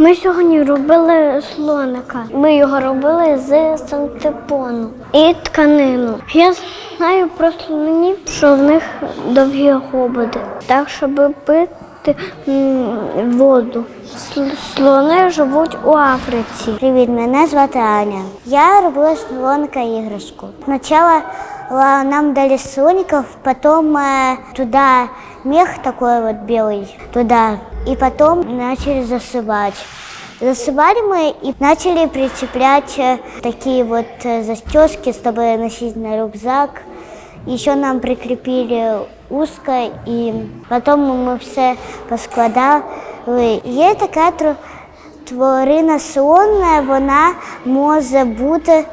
Ми сьогодні робили слоника. Ми його робили з синтепону і тканину. Я знаю про слонів, що в них довгі хоботи, так щоб пити м, воду. Сл- Слони живуть у Африці. Привіт, мене звати Аня. Я робила слоника іграшку. Спочатку ла- нам дали слоников, потом э, туда мех такой вот белый, туда. И потом начали засыпать. Засыпали мы и начали прицеплять э, такие вот э, застежки, чтобы носить на рюкзак. Еще нам прикрепили узко, и потом мы все поскладали. Є така Тварина слонна, вона може бути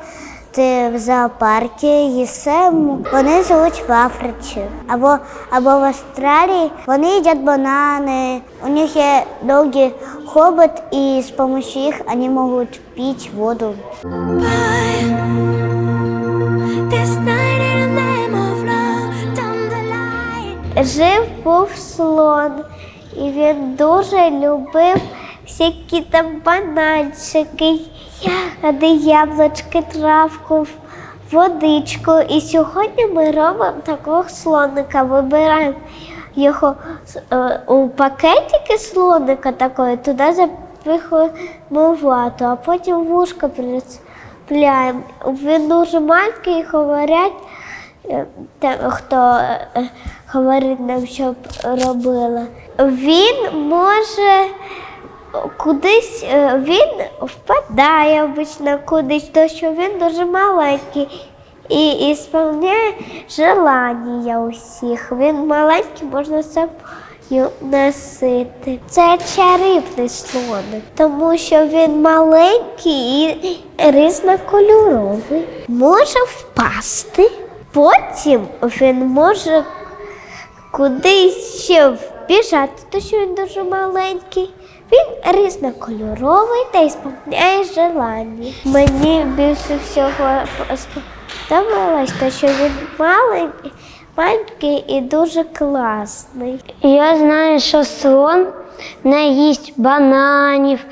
в зоопарку, їсе, вони живуть в Африці або, або в Австралії. Вони їдять банани, у них є довгий хобот, і з допомогою їх вони можуть пити воду. Жив був слон, і він дуже любив всякі там бананчики, ягоди, яблучки, травку, водичку. І сьогодні ми робимо такого слоника. Вибираємо його е, у пакетики слоника такої, туди запихуємо вату, а потім вушко прицепляємо. Він дуже маленький, говорять. Хто е, говорить нам, щоб робила. Він може кудись, е, він впадає обично кудись, тому що він дуже маленький і, і сповняє желання усіх. Він маленький, можна сам носити. Це чарівний слоник, тому що він маленький і різнокольоровий. Може впасти. Потім він може кудись ще вбіжати, тому що він дуже маленький. Він різнокольоровий та й сповняє желання. Мені більше всього сподобалось, те, що він маленький, маленький і дуже класний. Я знаю, що слон не їсть бананів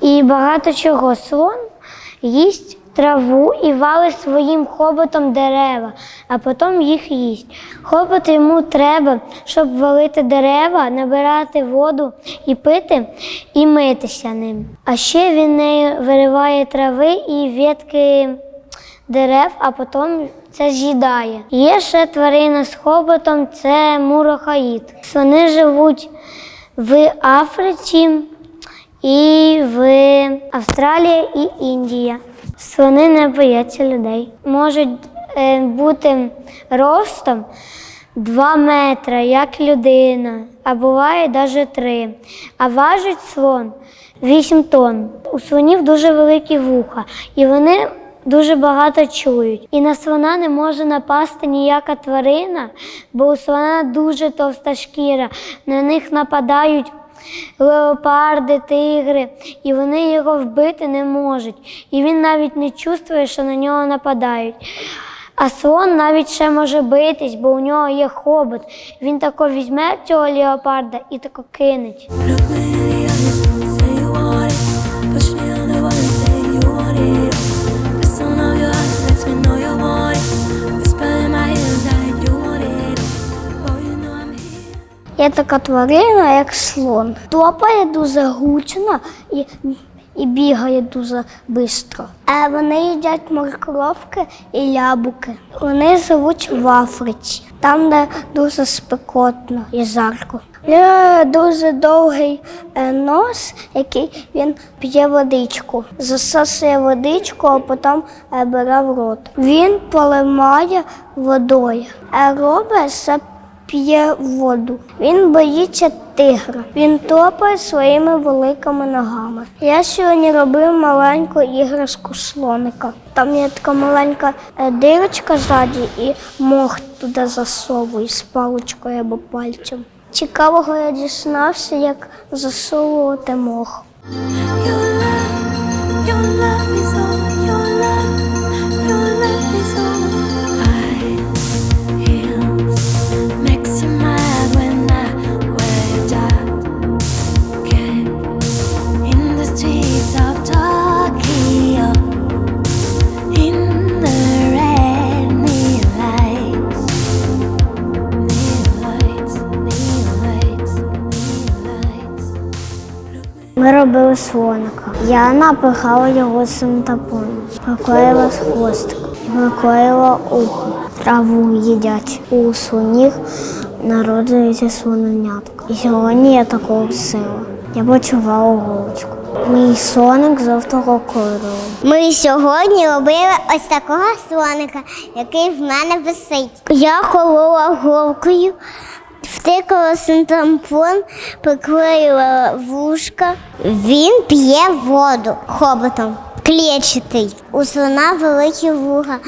і багато чого. Слон їсть траву і валить своїм хоботом дерева, а потім їх їсть. Хобот йому треба, щоб валити дерева, набирати воду і пити, і митися ним. А ще він нею вириває трави і ветки дерев, а потім це з'їдає. Є ще тварина з хоботом це мурохаїд. Вони живуть в Африці і в Австралії і Індії. Слони не бояться людей. Можуть е, бути ростом 2 метри, як людина, а буває навіть 3. А важить слон 8 тонн. У слонів дуже великі вуха, і вони дуже багато чують. І на слона не може напасти ніяка тварина, бо у слона дуже товста шкіра. На них нападають леопарди, тигри, і вони його вбити не можуть. І він навіть не чувствує, що на нього нападають. А слон навіть ще може битись, бо у нього є хобот. Він тако візьме цього леопарда і тако кинеть. Є така тварина, як слон. Топає дуже гучно і, і бігає дуже швидко. А вони їдять моркровки і яблуки. Вони живуть в Африці, там, де дуже спекотно і жарко. Нього дуже довгий е, нос, який він п'є водичку. Засосує водичку, а потім е, бере в рот. Він поливає водою, а робить це п'є воду. Він боїться тигра. Він топає своїми великими ногами. Я сьогодні робив маленьку іграшку слоника. Там є така маленька е, дирочка ззаді і мох туди засовую з паличкою або пальцем. цікавого я дізнався, як засовувати мох. Робили слоника. Я напихала його синтепоном, приклеїла хвостик, приклеїла ухо. Траву їдять. У слонів народжується слоненятка. І сьогодні я такого сила. Я почувала голочку. Мій слоник жовтого кольору. Ми сьогодні робили ось такого слоника, який в мене висить. Я колола голкою, втикала синтампон, приклеїла вушка. Він п'є воду хоботом. Клєчатий. У слона великі вуха,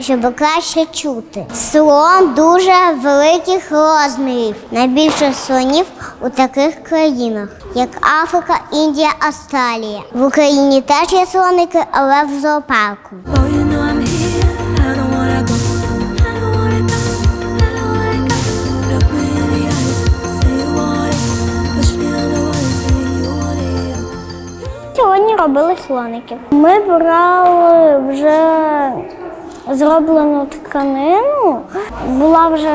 щоб краще чути. Слон дуже великих розмірів. Найбільше слонів у таких країнах, як Африка, Індія, Австралія. В Україні теж є слоники, але в зоопарку. Сьогодні робили слоників. Ми брали вже зроблену тканину, була вже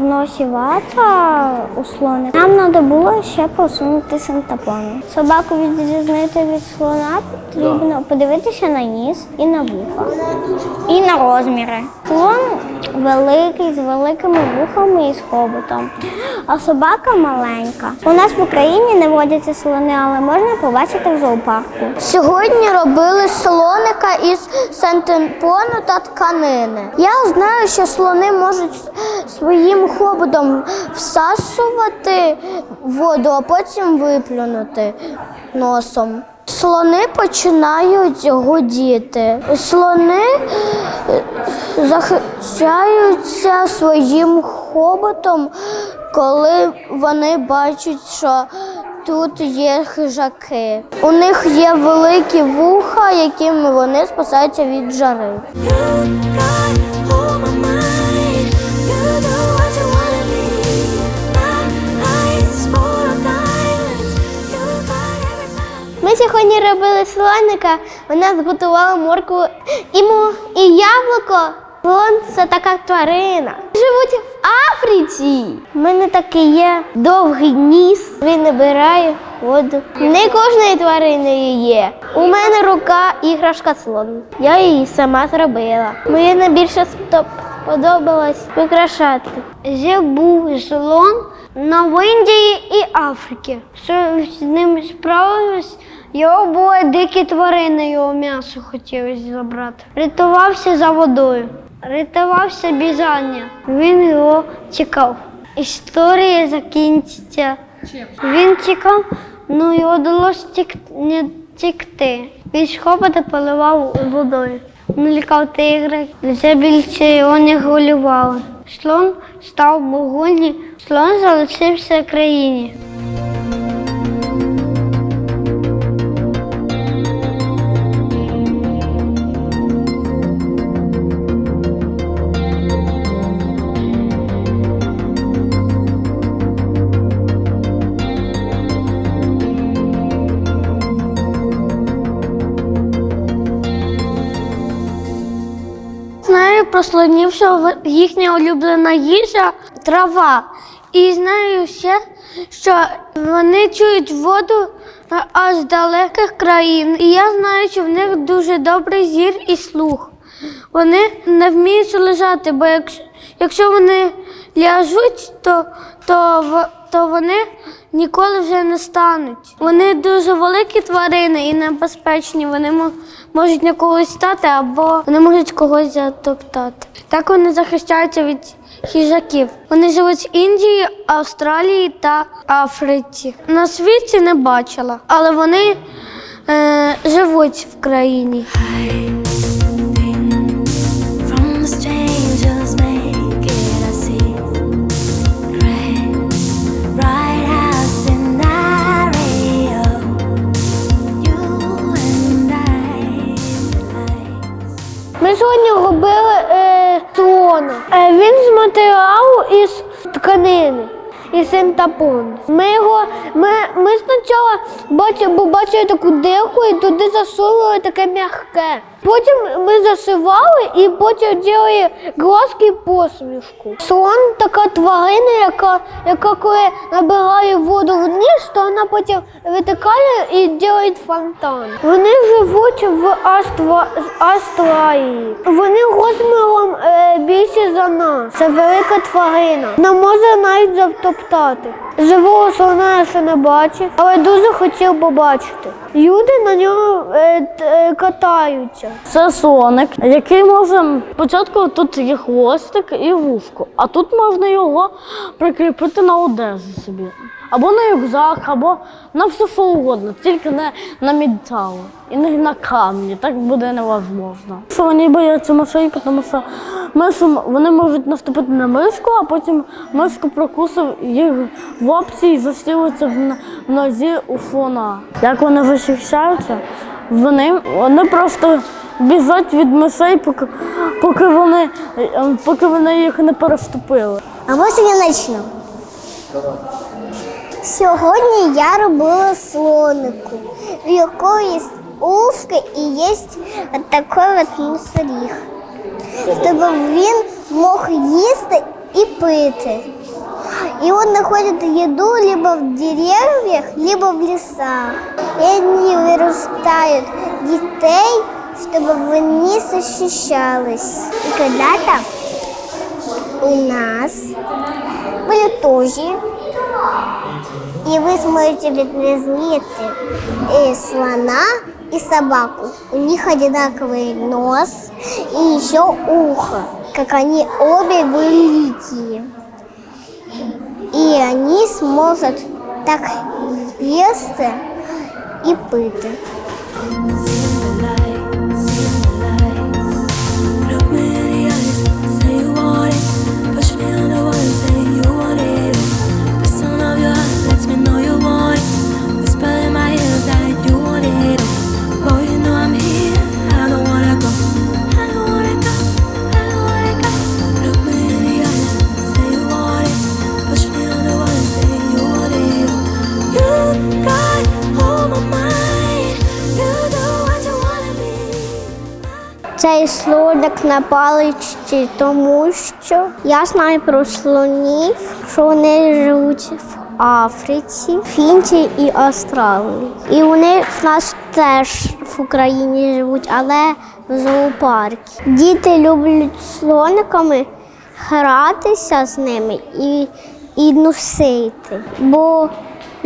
в носі вата у слоника. Нам треба було ще посунути синтепон. Собаку відрізнити від слона потрібно подивитися на ніс і на вуха. І на розміри. Слон великий, з великими вухами і з хоботом, а собака маленька. У нас в Україні не водяться слони, але можна побачити в зоопарку. Сьогодні робили слоника із сантепону та тканини. Я знаю, що слони можуть своїм хоботом всасувати воду, а потім виплюнути носом. Слони починають гудіти. Слони е, захищаються своїм хоботом, коли вони бачать, що тут є хижаки. У них є великі вуха, якими вони спасаються від жари. Ми сьогодні робили слоника, вона зготувала моркву і, мо- і яблуко. Слон це така тварина. Живуть в Африці. У мене такий є довгий ніс. Він набирає воду. Не кожної тварини є. У мене рука іграшка слон. Я її сама зробила. Мені найбільше спо- сподобалось прикрашати. Зі був слон на в Індії і Африці. Що з ним справилось? Його були дикі тварини, його м'ясо хотілося забрати. Рятувався за водою, рятувався бізання. Він його тікав. Історія закінчиться. Він тікав, ну його вдалося не тікти. Він хобота поливав водою. Він лікав тигри, це більше його не голювало. Слон став могутній, слон залишився в країні. Що їхня улюблена їжа трава. І знаю ще, що вони чують воду аж з далеких країн. І я знаю, що в них дуже добрий зір і слух. Вони не вміють лежати, бо якщо, вони ляжуть, то, то, то вони ніколи вже не стануть. Вони дуже великі тварини і небезпечні. Вони мо- можуть на когось стати або вони можуть когось затоптати. Так вони захищаються від хижаків. Вони живуть в Індії, Австралії та Африці. На світі не бачила, але вони е, живуть в країні. Ми сьогодні робили е, слона. Е, він з матеріалу із тканини. І синтапон. Ми його, ми, ми спочатку бачили, бачили таку дирку і туди засунули таке м'яке. Потім ми зашивали і потім робили глазки посмішку. Слон така тварина, яка, яка коли набирає воду вниз, то вона потім витикає і робить фонтан. Вони живуть в Австралії. Вони розміром е, більші за нас. Це велика тварина. Не може навіть завтоптати. Живого слона я ще не бачив, але дуже хотів побачити. Люди на ньому е, е, катаються. Це слоник, який може спочатку тут є хвостик і вушко, а тут можна його прикріпити на одежу собі. Або на рюкзак, або на все що угодно, тільки не на метал і не на камні. Так буде невозможно. Що вони бояться мишей, тому що мишу, вони можуть наступити на мишку, а потім мишку прокусив їх в опції і засілиться в, в нозі у слона. Як вони захищаються? Вони, вони просто біжать від мишей, поки, поки, вони, поки вони їх не переступили. А може я почну? Сьогодні я робила слонику, в якого є ушки і є такий от мусоріг. Щоб він мог їсти і пити. И он находит еду либо в деревьях, либо в лесах. И они вырастают детей, чтобы они защищались. И когда-то у нас были тоже. И вы сможете разметь и слона, и собаку. У них одинаковый нос и еще ухо, как они обе великие. І вони зможуть так їсти і пити. Цей слоник на паличці, тому що я знаю про слонів, що вони живуть в Африці, Фінці і Австралії. І вони в нас теж в Україні живуть, але в зоопарку. Діти люблять слониками гратися з ними і, і носити. Бо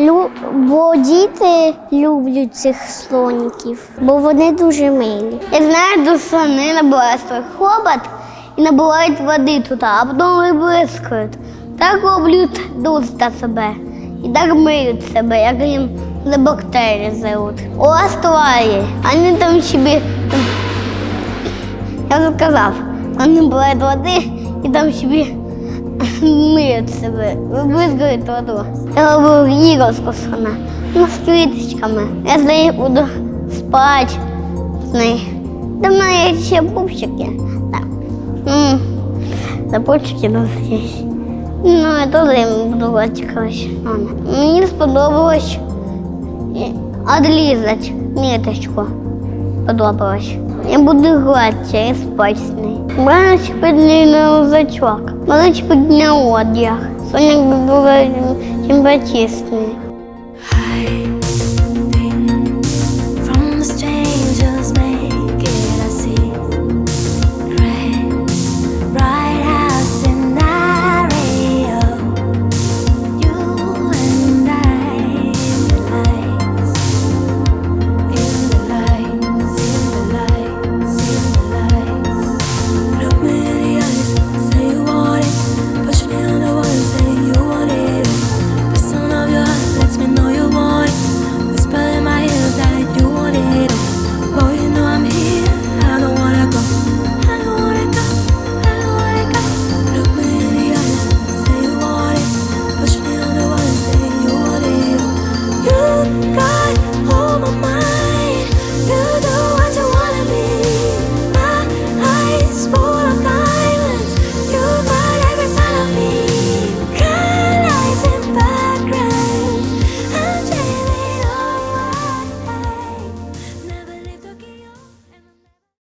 Лю... Бо діти люблять цих слоніків, бо вони дуже милі. Я знаю, що слони набувають свій хобот і набувають води туди, а потім виблискують. Так роблять дуста себе. І так миють себе, як їм за бактерії зовут. У Австралії. Вони там собі, я вже вони набувають води і там собі миють себе, вибризгають воду. Я робив іграшку слона, ну, з квіточками. Я з нею буду спати з нею. В мене ще пупчики. Так. М, пупчики тут. Ну, я теж їм буду гладити, коротше. Мені сподобалось і- одлізати ниточку. Подобалось. Я буду гладити і спати з нею. Можна чіпити на рюкзачок. Можна чіпити на одяг. Соня дуже симпатичний.